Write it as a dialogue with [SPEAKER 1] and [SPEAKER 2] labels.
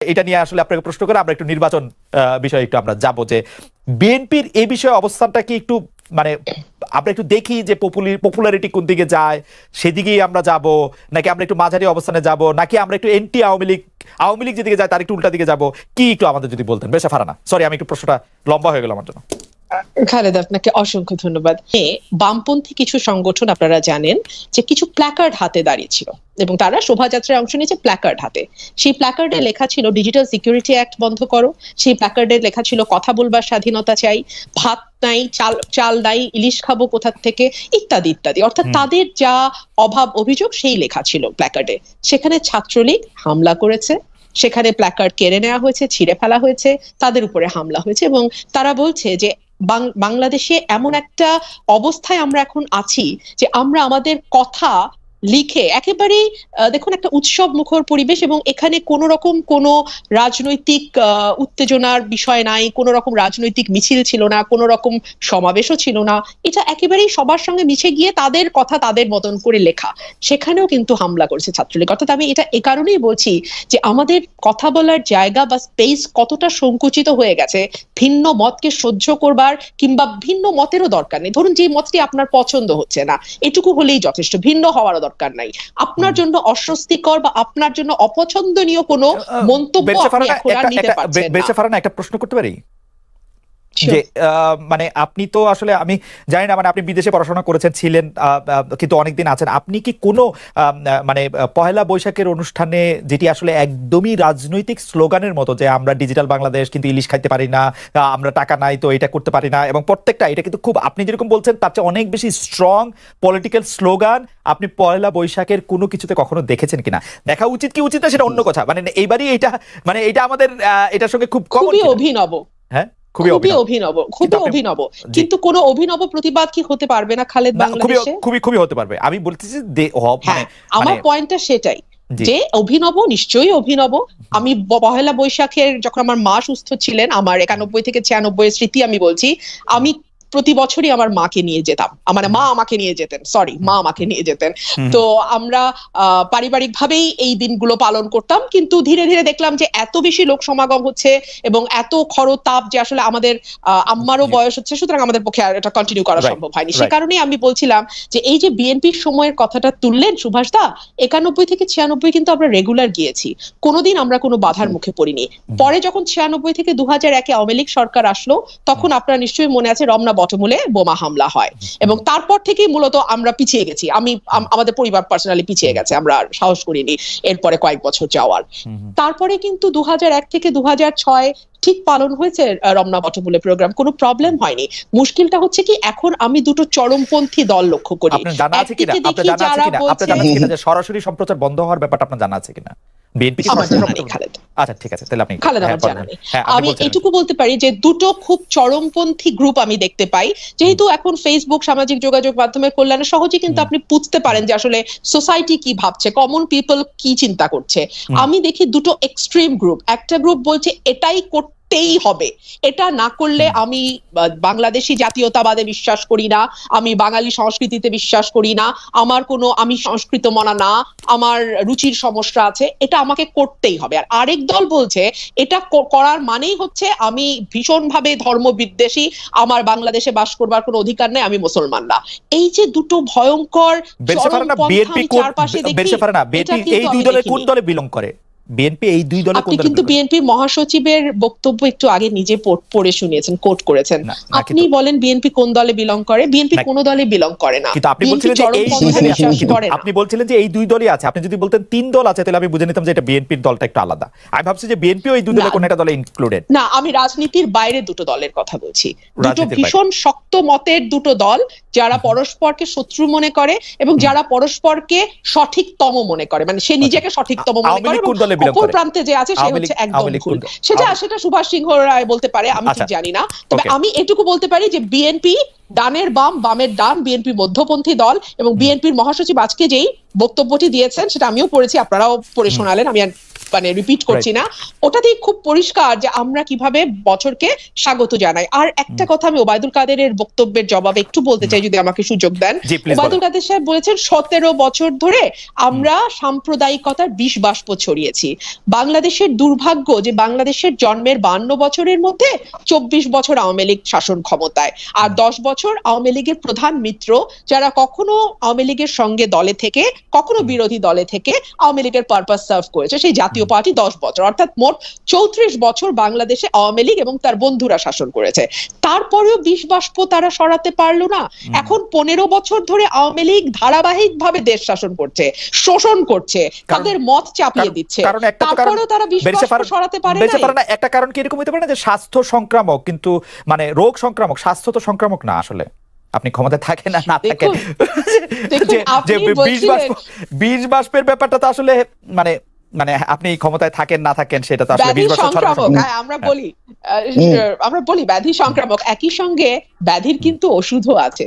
[SPEAKER 1] এটা নিয়ে আসলে আপনাকে প্রশ্ন করে আমরা একটু নির্বাচন বিষয়ে একটু আমরা যাব যে বিএনপির এই বিষয়ে অবস্থানটা কি একটু মানে আমরা একটু দেখি যে পপুলারিটি কোন দিকে যায়, সেদিকেই আমরা যাব, নাকি আমরা একটু মাঝারি অবস্থানে যাব, নাকি আমরা একটু এন্টি আওয়ামী লীগ আওয়ামী লীগ যেদিকে যায় তার একটু উল্টা দিকে যাব, কি একটু আমাদের যদি বলতেন বেশ ফারানা সরি আমি একটু প্রশ্নটা লম্বা হয়ে গেল আমার জন্য।
[SPEAKER 2] খালেদ আপনাকে অসংখ্য ধন্যবাদ। বামপন্থী কিছু সংগঠন আপনারা জানেন যে কিছু প্ল্যাকার্ড হাতে দাঁড়িয়েছিল এবং তারা শোভাযাত্রায় অংশ নিয়েছে প্ল্যাকার্ড হাতে। সেই প্ল্যাকার্ডে লেখা ছিল ডিজিটাল সিকিউরিটি অ্যাক্ট বন্ধ করো। সেই প্ল্যাকার্ডে লেখা ছিল কথা বলবার স্বাধীনতা চাই। ভাত নাই চাল চাল নাই ইলিশ খাব কোথার থেকে? ইত্যাদি ইত্যাদি। অর্থাৎ তাদের যা অভাব অভিযোগ সেই লেখা ছিল প্ল্যাকার্ডে সেখানে ছাত্রলীগ হামলা করেছে। সেখানে প্ল্যাকার্ড কেড়ে নেওয়া হয়েছে ছিঁড়ে ফেলা হয়েছে তাদের উপরে হামলা হয়েছে এবং তারা বলছে যে বাংলাদেশে এমন একটা অবস্থায় আমরা এখন আছি যে আমরা আমাদের কথা লিখে একেবারেই দেখুন একটা উৎসব মুখর পরিবেশ এবং এখানে কোন রকম কোনো রাজনৈতিক উত্তেজনার বিষয় নাই, কোন রকম রাজনৈতিক মিছিল ছিল না, কোন রকম সমাবেশও ছিল না। এটা একেবারেই সবার সঙ্গে মিশে গিয়ে তাদের কথা তাদের মতন করে লেখা। সেখানেও কিন্তু হামলা করেছে ছাত্রলীগ। অর্থাৎ আমি এটা এ কারণেই বলছি যে আমাদের কথা বলার জায়গা বা স্পেস কতটা সংকুচিত হয়ে গেছে, ভিন্ন মতকে সহ্য করবার কিংবা ভিন্ন মতেরও দরকার নেই। ধরুন যে মতটি আপনার পছন্দ হচ্ছে না, এটুকু হলেই যথেষ্ট, ভিন্ন হওয়ারও দরকার নাই। আপনার জন্য অস্বস্তিকর বা আপনার জন্য অপছন্দনীয় কোনো মন্তব্য আপনি
[SPEAKER 1] ফারানা
[SPEAKER 2] এখন আর
[SPEAKER 1] একটা-
[SPEAKER 2] নিতে পারছেন না।
[SPEAKER 1] ফারানা একটা প্রশ্ন করতে পারি. যে আহ, মানে আপনি তো আসলে আমি জানি না মানে আপনি বিদেশে পড়াশোনা করেছেন ছিলেন কিন্তু অনেকদিন আছেন। আপনি কি কোনো মানে পহেলা বৈশাখের অনুষ্ঠানে যেটি আসলে একদমই রাজনৈতিক স্লোগানের মতো যে আমরা ডিজিটাল বাংলাদেশ কিন্তু ইলিশ খাইতে পারি না আমরা টাকা নাই তো এটা করতে পারি না এবং প্রত্যেকটা এটা কিন্তু খুব আপনি যেরকম বলছেন তার চেয়ে অনেক বেশি স্ট্রং পলিটিক্যাল স্লোগান আপনি পয়লা বৈশাখের কোনো কিছুতে কখনো দেখেছেন কিনা? দেখা উচিত কি উচিত না সেটা অন্য কথা। মানে এইবারই এটা মানে এটা আমাদের এটার সঙ্গে খুব কিনা?
[SPEAKER 2] অভিনব।
[SPEAKER 1] খুবই অভিনব।
[SPEAKER 2] খুবই অভিনব। কিন্তু কোনো অভিনব প্রতিবাদ কি হতে পারবে না খালেদ বাংলাদেশে?
[SPEAKER 1] খুবই খুবই হতে পারবে। আমি বলতেছি দে- মানে
[SPEAKER 2] হ্যাঁ আমার
[SPEAKER 1] মানে-
[SPEAKER 2] পয়েন্টটা সেটাই। যে অভিনব নিশ্চয়ই অভিনব। আমি পহেলা বৈশাখের যখন আমার মা সুস্থ ছিলেন আমার একানব্বই থেকে ছিয়ানব্বই স্মৃতি আমি বলছি আমি প্রতি বছরই আমার মাকে নিয়ে যেতাম। আমার মা আমাকে নিয়ে যেতেন সরি মা আমাকে নিয়ে যেতেন। তো আমরা পারিবারিক ভাবেই এই দিনগুলো পালন করতাম কিন্তু ধীরে ধীরে দেখলাম যে এত বেশি লোক সমাগম হচ্ছে এবং এত খরতাপ যে আসলে আমাদের আহ, আম্মারও বয়স হচ্ছে সুতরাং আমাদের পক্ষে আর এটা কন্টিনিউ করা সম্ভব হয়নি। সে. কারণেই আমি বলছিলাম যে এই যে বিএনপির সময়ের কথাটা তুললেন সুভাষ দা একানব্বই থেকে ছিয়ানব্বই কিন্তু আমরা রেগুলার গিয়েছি। কোনোদিন আমরা কোনো বাধার মুখে পড়িনি। পরে যখন ছিয়ানব্বই থেকে দু হাজার একে আওয়ামী লীগ সরকার আসলো তখন আপনার নিশ্চয়ই মনে আছে রমনা বটমূলে বোমা হামলা হয়। এবং তারপর থেকেই মূলত আমরা পিছিয়ে গেছি। আমি আমাদের পরিবার পার্সোনালি পিছিয়ে গেছে। আমরা আর সাহস করিনি এরপরে কয়েক বছর যাওয়ার। তারপরে কিন্তু দু এক থেকে দু ছয় ঠিক পালন হয়েছে রমনা বটমূলে প্রোগ্রাম কোনো প্রবলেম হয়নি। মুশকিলটা হচ্ছে কি এখন আমি দুটো চরমপন্থী দল লক্ষ্য করি।
[SPEAKER 1] সরাসরি সম্প্রচার বন্ধ হওয়ার ব্যাপারটা আপনার জানা আছে কিনা? আচ্ছা ঠিক আছে তাহলে আপনি
[SPEAKER 2] খালেদ
[SPEAKER 1] হ্যাঁ, হ্যাঁ,
[SPEAKER 2] আমি এটুকু বলতে পারি যে দুটো খুব চরমপন্থী গ্রুপ আমি দেখতে পাই। যেহেতু এখন ফেসবুক সামাজিক যোগাযোগ মাধ্যমের কল্যাণে সহজে কিন্তু আপনি বুঝতে পারেন যে আসলে সোসাইটি কি ভাবছে কমন পিপল কি চিন্তা করছে। আমি দেখি দুটো এক্সট্রিম গ্রুপ একটা গ্রুপ বলছে এটাই করতেই হবে। এটা না করলে আমি বাংলাদেশি জাতীয়তাবাদে বিশ্বাস করি না আমি বাঙালি সংস্কৃতিতে বিশ্বাস করি না আমার কোনো আমি সংস্কৃত মনা না আমার রুচির সমস্যা আছে এটা আমাকে করতেই হবে। আর আরেক দল বলছে এটা করার মানেই হচ্ছে আমি ভীষণভাবে ধর্ম বিদ্বেষী আমার বাংলাদেশে বাস করবার কোনো অধিকার নেই আমি মুসলমান না। এই যে দুটো ভয়ঙ্কর চারপাশে দেখি,
[SPEAKER 1] এই দুই দলে কোন দলে বিলং করে? বিএনপি এই দুই দলে কোন
[SPEAKER 2] আপনি কিন্তু? বিএনপির মহাসচিবের বক্তব্য একটু আগে নিজে পড়ে শুনিয়েছেন কোট করেছেন। আপনি বলেন বিএনপি কোন দলে বিলং করে? বিএনপি কোন দলে বিলং করে না।
[SPEAKER 1] কিন্তু আপনি বলছিলেন যে এই। আপনি বলছিলেন যে এই দুই দলই আছে। আপনি যদি বলতেন তিন দল আছে তাহলে আমি বুঝে নিতাম যে এটা বিএনপির দলটা একটু আলাদা। আমি ভাবছি যে বিএনপিও এই দুই দলে কোন একটা দলে ইনক্লুডেড
[SPEAKER 2] না আমি রাজনীতির বাইরে দুটো দলের কথা বলছি। দুটো ভীষণ শক্ত মতের দুটো দল যারা পরস্পরকে শত্রু মনে করে এবং যারা পরস্পরকে সঠিকতম মনে করে। মানে সে নিজেকে সঠিকতম মনে করে অপর
[SPEAKER 1] করে?
[SPEAKER 2] প্রান্তে যে আছে সে হচ্ছে একদম ভুল। সেটা সেটা সুভাষ সিংহ রায় বলতে পারে আমি ঠিক
[SPEAKER 1] আচ্ছা।
[SPEAKER 2] জানি না। তবে আমি এটুকু বলতে পারি যে বিএনপি ডানের বাম বামের ডান বিএনপি মধ্যপন্থী দল এবং বিএনপির মহাসচিব আজকে যেই বক্তব্যটি দিয়েছেন সেটা আমিও পড়েছি আপনারাও পড়ে শোনালেন আমি মানে রিপিট করছি না ওটাতেই খুব পরিষ্কার যে আমরা কীভাবে বছরকে স্বাগত জানাই। আর একটা কথা আমি ওবায়দুল কাদেরের বক্তব্যের জবাবে একটু বলতে চাই যদি আমাকে সুযোগ দেন। ওবায়দুল কাদের সাহেব বলেছেন সতেরো বছর ধরে আমরা সাম্প্রদায়িকতার বিষ বাষ্প ছড়িয়েছি। বাংলাদেশের দুর্ভাগ্য যে বাংলাদেশের জন্মের বান্ন বছরের মধ্যে চব্বিশ বছর আওয়ামী লীগ শাসন ক্ষমতায়। আর দশ বছর আওয়ামী লীগের প্রধান মিত্র যারা কখনো আওয়ামী লীগের সঙ্গে দলে থেকে কখনো বিরোধী দলে থেকে আওয়ামী লীগের পারপাস সার্ভ করেছে সেই জাতীয় পার্টি দশ বছর অর্থাৎ মোট চৌত্রিশ বছর বাংলাদেশে আওয়ামী লীগ এবং তার বন্ধুরা শাসন করেছে। তারপরেও বিষ বাষ্প তারা সরাতে পারল না। এখন পনেরো বছর ধরে আওয়ামী লীগ ধারাবাহিক ভাবে দেশ শাসন করছে শোষণ করছে তাদের মত চাপিয়ে দিচ্ছে।
[SPEAKER 1] একটা কারণ
[SPEAKER 2] তারপরেও তারা বিষ বাষ্প সরাতে পারে না
[SPEAKER 1] একটা কারণ কি এরকম হতে পারে না যে স্বাস্থ্য সংক্রামক কিন্তু মানে রোগ সংক্রামক স্বাস্থ্য তো সংক্রামক না আসলে। আপনি ক্ষমতায় থাকেন না না থাকেন। যে বীজ বাষ্প বীজ বাষ্পের ব্যাপারটা তো আসলে মানে মানে আপনি ক্ষমতায় থাকেন না থাকেন সেটা তো আসলে
[SPEAKER 2] ব্যাধি
[SPEAKER 1] বছর ছাড়া
[SPEAKER 2] সংক্রামক। হ্যাঁ, আমরা বলি আহ, আমরা বলি ব্যাধি সংক্রামক। একই সঙ্গে ব্যাধির কিন্তু ওষুধও আছে।